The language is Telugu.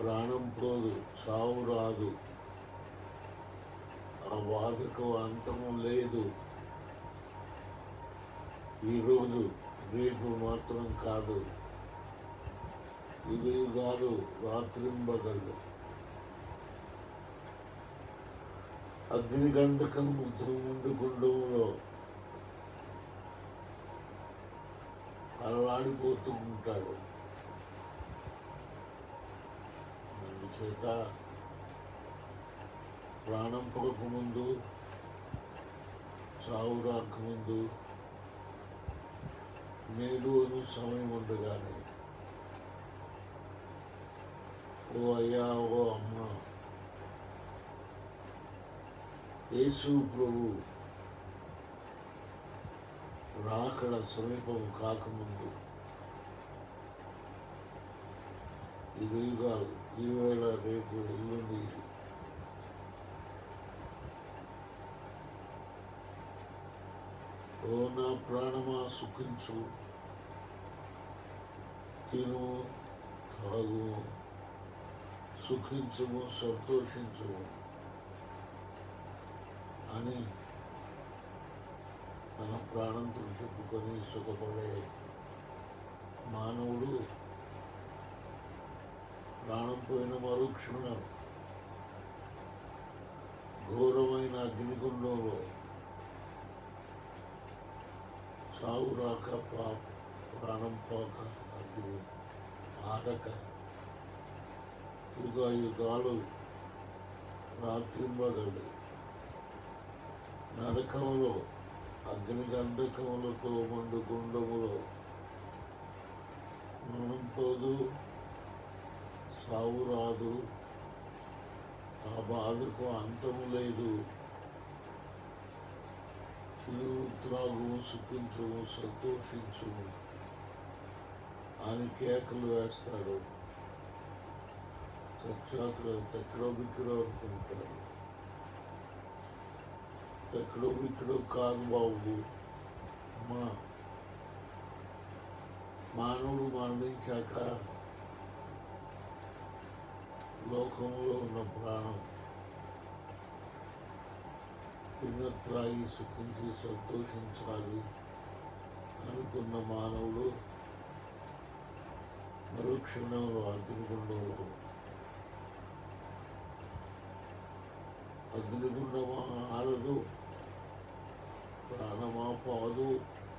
ప్రాణం పోదు చావు రాదు. ఆ బాధకు అంతము లేదు. ఈరోజు రేపు మాత్రం కాదు. ఇది కాదు రాత్రింబగళ్ళు అగ్నిగంధకం ముందు గుండంలో అలవాడిపోతూ ఉంటాడు చేత ప్రాణం పోకముందు చావు రాకముందు నేడు అని సమయం ఉండగానే ఓ అయ్యా ఓ అమ్మ యేసు ప్రభు రాకడ సమీపం కాకముందు ఇది కాదు ఈవేళ రేపు ఎల్లుండి ఓ నా ప్రాణమా సుఖించు. తిను తాగు. సుఖించము సంతోషించము అని తన ప్రాణంతో చెప్పుకొని సుఖపడే మానవుడు ప్రాణం పోయిన మరుక్షణం ఘోరమైన అగ్నిగుండంలో చావు రాక పా ప్రాణం పోక అగ్ని ఆరక. యుగ యుగాలు రాత్రింబగళ్ళు నరకములో అగ్ని గంధకములతో మండు గుండములో మనం పోదు చావు రాదు ఆ బాధకు అంతము లేదు. తిను త్రాగు సుఖించు సంతోషించు అని కేకలు వేస్తాడు. చచ్చాకులు తక్కడో బిక్కడో అనుకుంటాడు. తక్కడో బిక్కడో కాదు బాబు. మా మానవుడు మరణించాక లోకంలో ఉన్న ప్రాణం తిన్న త్రాగి సుఖించి సంతోషించాలి అనుకున్న మానవుడు మరుక్షణంలో అగ్నిగుండంలో అగ్నిగుండమా ఆరదు ప్రాణమా పాదు